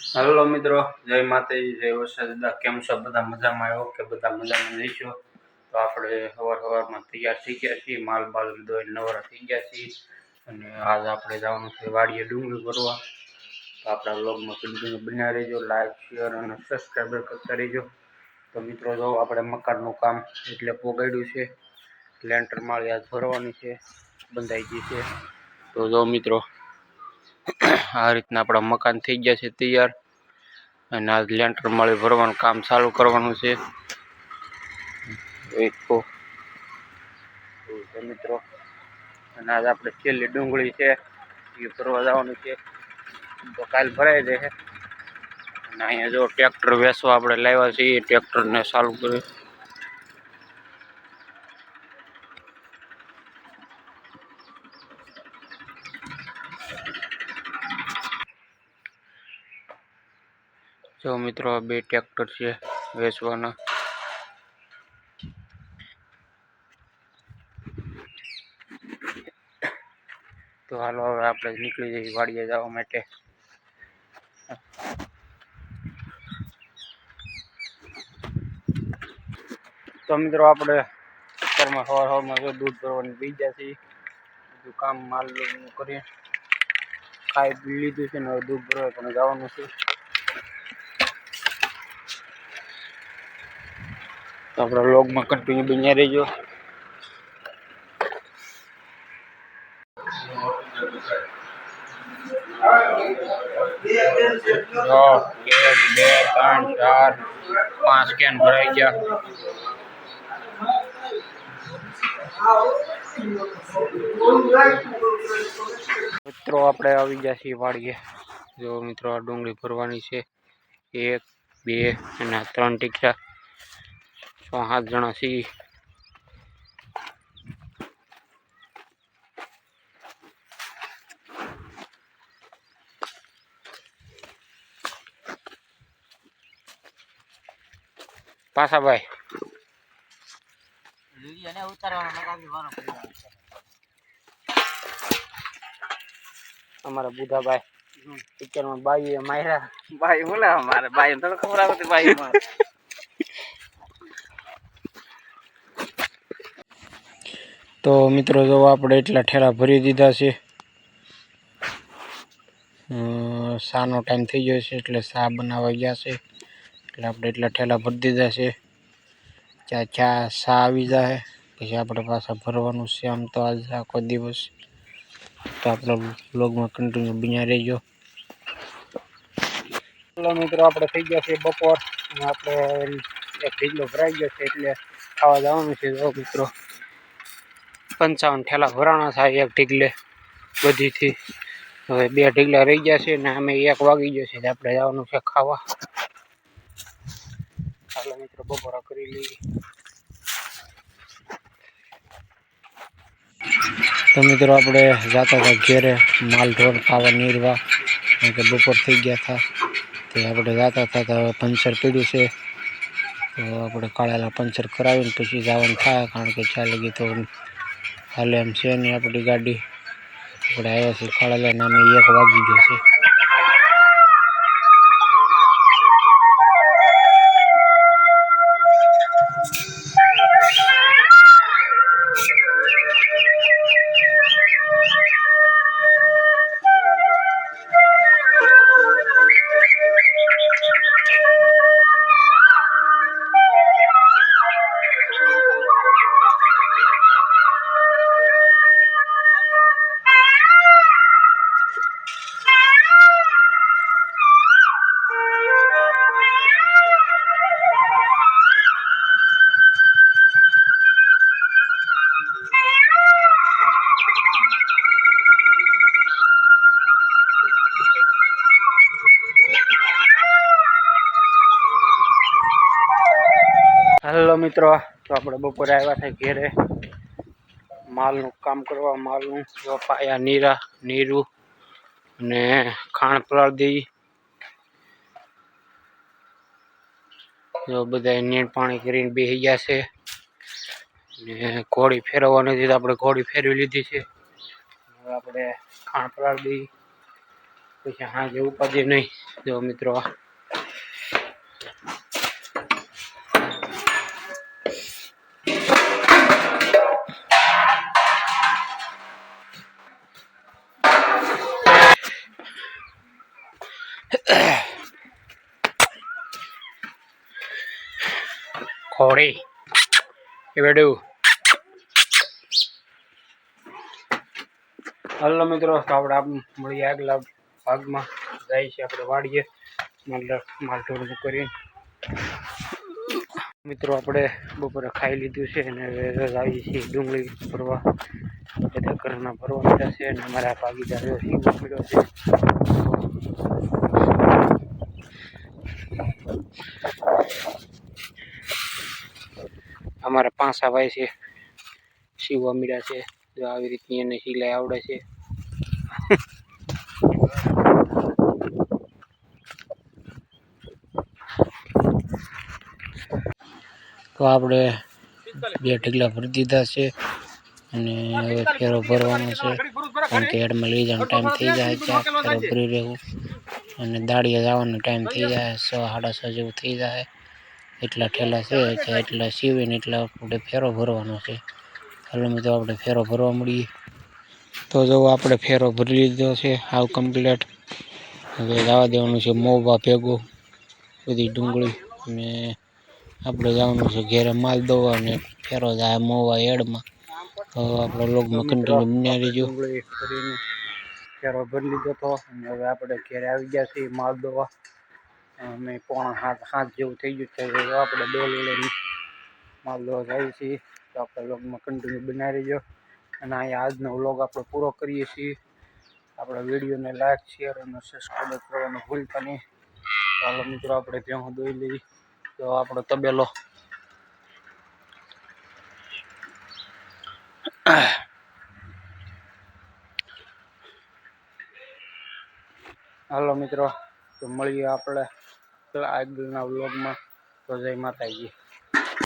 Hello મિત્રો, જય માતાજી, જય વરસાદ. કેમ છો? બધા મજામાં? આવ્યો કે બધા મજામાં જઈશો તો આપણે સવાર સવારમાં તૈયાર થઈ ગયા છીએ. માલ બાલ ધોઈને નવરા થઈ ગયા છીએ. અને આજ આપણે જવાનું છે વાડીએ ડુંગળી ભરવા. તો આપણા બ્લોગમાં કન્ટિન્યુ બન્યા રહેજો, લાઈક, શેર અને સબસ્ક્રાઈબર કરતા રહેજો. તો મિત્રો, જો આપણે મકાનનું કામ એટલે પોગાડ્યું છે. લેન્ટર માળી આજ ભરવાની છે. બંધાઈ ગઈ છે. તો જો મિત્રો આ રીતના આપણા મકાન થઈ ગયા છે તૈયાર. અને આ લેન્ટર મળી ભરવાનું કામ ચાલુ કરવાનું છે. એક છે મિત્રો, અને આજ આપણે છેલ્લી ડુંગળી છે, એ ભરવા જવાનું છે. તો કાલ ભરાઈ જશે. અને અહીંયા જો ટ્રેક્ટર વેસવા આપણે લાવ્યા છીએ, એ ટ્રેક્ટરને ચાલુ કરી જો મિત્રો, આ બે ટ્રેક્ટર છે વેચવાના. તો હાલો, હવે આપણે નીકળી જઈએ વાડીએ જવા માટે. તો મિત્રો, આપણે અત્યારમાં સવાર સવારમાં જો દૂધ ભરવાની બી ગયા છીએ. બધું કામ માલનું કરીએ. ખાઈ પી લીધું છે ને હવે દૂધ ભરવા પણ જવાનું છે. તો આપણા લોગમાં કન્ટિન્યુ બન્યા રહેજો. એક બે ત્રણ ચાર પાંચ કેન ભરાઈ ગયા. મિત્રો આપણે આવી ગયા છીએ વાડીએ. જો મિત્રો આ ડુંગળી ભરવાની છે. એક બે અને ત્રણ ટીકરા છ સાત જણા છીએ પાછા ભાઈ. અમારા બુધાભાઈ પિક્ચરમાં બાઈ માયરા બાઈ બોલા અમારે ભાઈ તો ખબર આવતી ભાઈ તો મિત્રો જો આપણે એટલા ઠેલા ભરી દીધા છે. સાનો ટાઈમ થઈ ગયો છે એટલે શા બનાવવા ગયા છે. એટલે આપણે એટલા ઠેલા ભરી દીધા છે. ત્યાં ચા શા આવી જાય પછી આપણે પાછા ભરવાનું છે. આમ તો આજ આખો દિવસ. તો આપણે બ્લોગમાં કન્ટિન્યુ બન્યા રહેજો. ચલો મિત્રો, આપણે થઈ ગયા છે બપોર. આપણે એક ઢીકલો ભરાઈ ગયો છે એટલે ખાવા જવાનું છે. મિત્રો. પંચાવન ઠેલા ભરાણા થાય, એક ઢીકલે બધીથી. હવે બે ઢીકલા રહી ગયા છે ને અમે એક વાગી ગયો છે એટલે આપણે જવાનું છે ખાવા. ચાલો મિત્રો, બપોરા કરી લઈએ. તો મિત્રો આપણે જતા હતા ઘેરે, માલ ઢોર ખાવા નીરવા. કારણ કે બપોર થઈ ગયા હતા, તે આપણે જતા હતા તો હવે પંચર પડ્યું છે. તો આપણે કાળેલા પંચર કરાવીને પછી જવાનું થાય, કારણ કે ચાલે ગઈ તો હાલે એમ છે નહીં આપણી ગાડી. આપણે આવ્યા છીએ કાળેલા નામે એક વાગી ગયો છે. મિત્રો, તો આપણે બપોરે આવ્યા છે ઘેરે. માલનું કામ કરવા, માલનું. જો પાયા નીરા, નીરું અને ખાણ પલાળી જો બધા નીણ પાણી કરીને બેસી ગયા છે. ને ઘોડી ફેરવવાની હતી તો આપણે ઘોડી ફેરવી લીધી છે. હવે આપણે ખાણ પલાળી પછી પછી જેવું ઉપાધિ નહીં. જો મિત્રો ખોડી એ બેડું હલો મિત્રો, તો આપણે આપ મળીએ આગલા ભાગમાં. જાય છે, આપણે વાડીએ. માલ માલઢોરનું કરીને મિત્રો, આપણે બપોરે ખાઈ લીધું છે અને આવીએ છીએ ડુંગળી ફરવા બધા ઘરના ભરવા મળ્યા છે અને અમારા ભાગીદાર છે. અમારા પાંસા ભાઈ છે શિવવા મીડા છે, જો આવી રીતની એને સિલાઈ આવડે છે. તો આપણે બે ઢગલા ભરી દીધા છે અને હવે ફેરો ભરવાનો છે. કારણ કે હેડમાં લઈ જવાનો ટાઈમ થઈ જાય, ચાર ફેરો ભરી રહેવું. અને દાડિયા જવાનો ટાઈમ થઈ જાય છ સાડા છ જેવું થઈ જાય. એટલા ઠેલા છે, એટલે એટલા સીવીને એટલા આપણે ફેરો ભરવાનો છે. હાલો મિત્રો, આપણે ફેરો ભરવા મળીએ. તો જો આપણે ફેરો ભરી લીધો છે, હાવ કમ્પ્લીટ હવે જવા દેવાનું છે મોવા ભેગું. બધી ડુંગળી અને આપણે જવાનું છે ઘેરે માલ દોવા અને ફેરો જાય મોવા એડમાં તો આપણે લોગમાં કન્ટિન્યુ બન્યા રહીજો. ફેરો ભરી લીધો હતો અને હવે આપણે ઘેરે આવી ગયા છીએ માલ દોવા. અમે પોણા હાથ હાથ જેવું થઈ ગયું છે. આપણે ડોલી લઈને માલ દોવા જઈએ છીએ. તો આપણે લોગમાં કન્ટિન્યુ બનાવી રહીજો અને અહીંયા આજનો વ્લોગ આપણે પૂરો કરીએ છીએ. આપણા વિડીયોને લાઈક શેર અને સબસ્ક્રાઈબ કરવાનું ભૂલતા નહીં. ચાલો મિત્રો, આપણે ત્યાં દોઈ લઈએ. તો આપણો તબેલો. હાલો મિત્રો, તો મળીએ આપણે. આગળના વ્લોગમાં તો જય માતાજી.